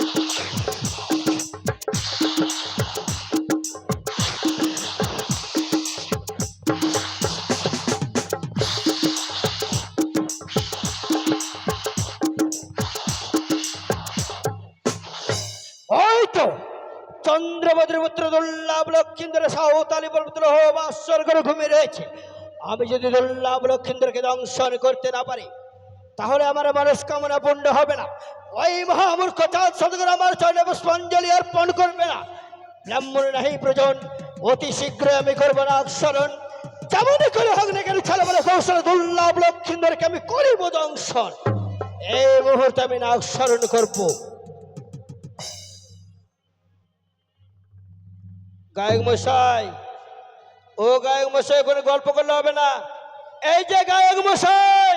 ওই তো চন্দ্রবদ্রের পুত্র দুর্লভ লক্ষিন্দর সাঁওতালি পুত্র বাসর করে ঘুমিয়ে রয়েছে। আমি যদি দুর্লভ লক্ষিন্দরকে দংশন করতে না পারি, তাহলে আমার মনস্কামনা পূর্ণ হবে না। ওই মহামূর্খ চাঁদ সদগর আমার চরণে পুষ্পাঞ্জলি অর্পণ করবে না। ব্রাহ্মণ নাহি প্রজন অতি শীঘ্রই আমি করব না অক্ষরণ যেমনই করে হোক না কেন ছেলে বলে, কৌশল দুর্লভ আমি করিব দংশন এই মুহূর্তে আমি না অক্ষরণ করব। গায়ক মশাই, ও গায়ক মশাই, কোনো গল্প করলে হবে না। এই যে গায়ক মশাই!